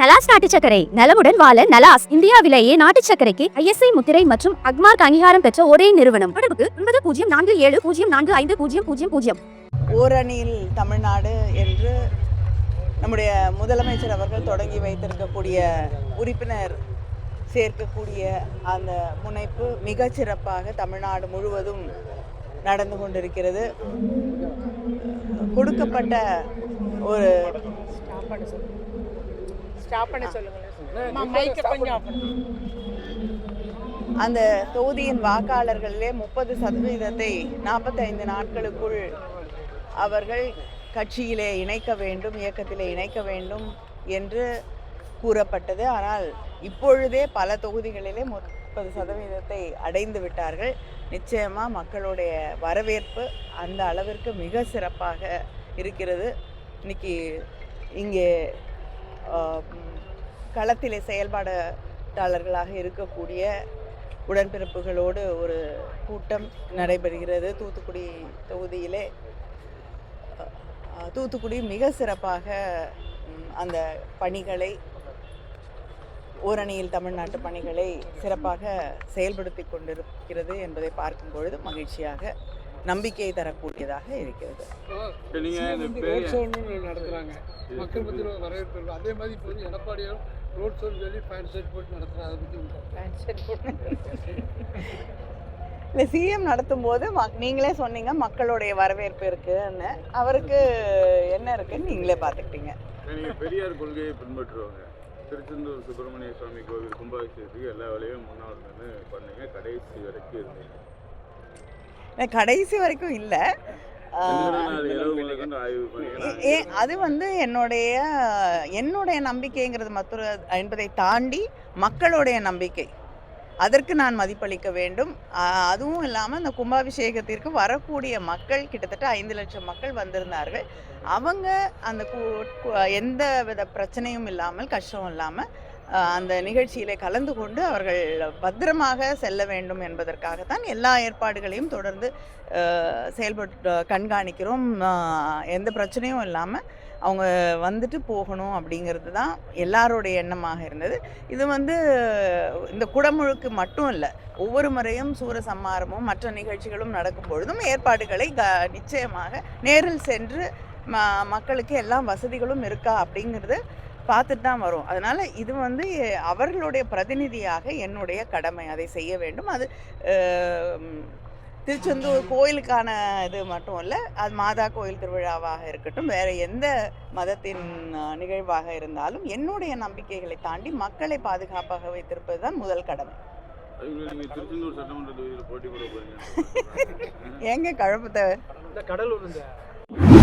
நலாஸ் நாட்டு சக்கரை நலமுடன் வாழ நலாஸ் இந்தியாவிலேயே நாட்டு சக்கரைக்கு ஐஎஸ்ஐ முத்திரை மற்றும் அக்மார்க் அங்கீகாரம் பெற்ற ஒரே நிறுவனம். தொடர்புக்கு ஒன்பது பூஜ்ஜியம் நான்கு ஏழு பூஜ்ஜியம் நான்கு ஐந்து பூஜ்ஜியம் பூஜ்ஜியம் பூஜ்ஜியம். ஓரணியில் தமிழ்நாடு என்று நம்முடைய முதலமைச்சர் அவர்கள் தொடங்கி வைத்திருக்கக்கூடிய உறுப்பினர் சேர்க்கக்கூடிய அந்த முனைப்பு மிகச்சிறப்பாக தமிழ்நாடு முழுவதும் நடந்து கொண்டிருக்கிறது. கொடுக்கப்பட்ட ஒரு ஸ்டாப் பண்ண சொல்லுங்களேன். அந்த தொகுதியின் வாக்காளர்களிலே முப்பது சதவீதத்தை நாற்பத்தைந்து நாட்களுக்குள் அவர்கள் கட்சியிலே இணைக்க வேண்டும் இயக்கத்திலே இணைக்க வேண்டும் என்று கூறப்பட்டது. ஆனால் இப்பொழுதே பல தொகுதிகளிலே முப்பது சதவீதத்தை அடைந்து விட்டார்கள். நிச்சயமாக மக்களுடைய வரவேற்பு அந்த அளவிற்கு மிக சிறப்பாக இருக்கிறது. இன்னைக்கு இங்கே களத்திலே செயல்பாடாளர்களாக இருக்கக்கூடிய உடன்பிறப்புகளோடு ஒரு கூட்டம் நடைபெறுகிறது. தூத்துக்குடி தொகுதியிலே தூத்துக்குடி மிக சிறப்பாக அந்த பணிகளை ஓரணியில் தமிழ்நாட்டு பணிகளை சிறப்பாக செயல்படுத்தி கொண்டிருக்கிறது என்பதை பார்க்கும் பொழுது மகிழ்ச்சியாக நம்பிக்கையை தரக்கூடியதாக இருக்கிறது. நடத்துறாங்க. மக்கள் மத்தியில் வரவேற்பு இருக்கு. அதே மாதிரி இப்போ வந்து ரோட் ஷோன்னு சொல்லி பேண்ட் ஷர்ட் போட்டு நடத்துறாங்க அதை பற்றி Pant shirt போட்டு. இல்லை சிஎம் நடத்தும் போது மக் நீங்களே சொன்னீங்க மக்களுடைய வரவேற்பு இருக்குன்னு. அவருக்கு என்ன இருக்குன்னு நீங்களே பார்த்துக்கிட்டீங்க. நீங்க பெரியார் கொள்கையை பின்பற்றுவாங்க திருச்செந்தூர் சுப்பிரமணிய சுவாமி கோவில் கும்பாபிஷேகத்துக்கு எல்லா வேலையும் முன்னாள் பண்ணீங்க. கடைசி வரைக்கும் இருந்தீங்க. கடைசி வரைக்கும் இல்லை. அது வந்து என்னுடைய என்னுடைய நம்பிக்கைங்கிறது மற்றொரு என்பதை தாண்டி மக்களுடைய நம்பிக்கை. அதற்கு நான் மதிப்பளிக்க வேண்டும். அதுவும் இல்லாமல் இந்த கும்பாபிஷேகத்திற்கு வரக்கூடிய மக்கள் கிட்டத்தட்ட ஐந்து லட்சம் மக்கள் வந்திருந்தார்கள். அவங்க அந்த எந்த வித பிரச்சனையும் இல்லாமல் கஷ்டம் இல்லாமல் அந்த நிகழ்ச்சியிலே கலந்து கொண்டு அவர்கள் பத்திரமாக செல்ல வேண்டும் என்பதற்காகத்தான் எல்லா ஏற்பாடுகளையும் தொடர்ந்து செயல்பட்டு கண்காணிக்கிறோம். எந்த பிரச்சனையும் இல்லாமல் அவங்க வந்துட்டு போகணும் அப்படிங்கிறது தான் எல்லாரோடைய எண்ணமாக இருந்தது. இது வந்து இந்த குடமுழுக்கு மட்டும் இல்லை ஒவ்வொரு முறையும் சூரசம்மாரமும் மற்ற நிகழ்ச்சிகளும் நடக்கும் பொழுதும் ஏற்பாடுகளை க நிச்சயமாக நேரில் சென்று ம மக்களுக்கு எல்லா வசதிகளும் இருக்கா அப்படிங்கிறது பார்த்துட்டு தான் வரும். அதனால் இது வந்து அவர்களுடைய பிரதிநிதியாக என்னுடைய கடமை. அதை செய்ய வேண்டும். அது திருச்செந்தூர் கோயிலுக்கான இது மட்டும் இல்லை அது மாதா கோயில் திருவிழாவாக இருக்கட்டும் வேறு எந்த மதத்தின் நிகழ்வாக இருந்தாலும் என்னுடைய நம்பிக்கைகளை தாண்டி மக்களை பாதுகாப்பாக வைத்திருப்பது தான் முதல் கடமை. அதுக்குள்ள நீங்க திருச்செந்தூர்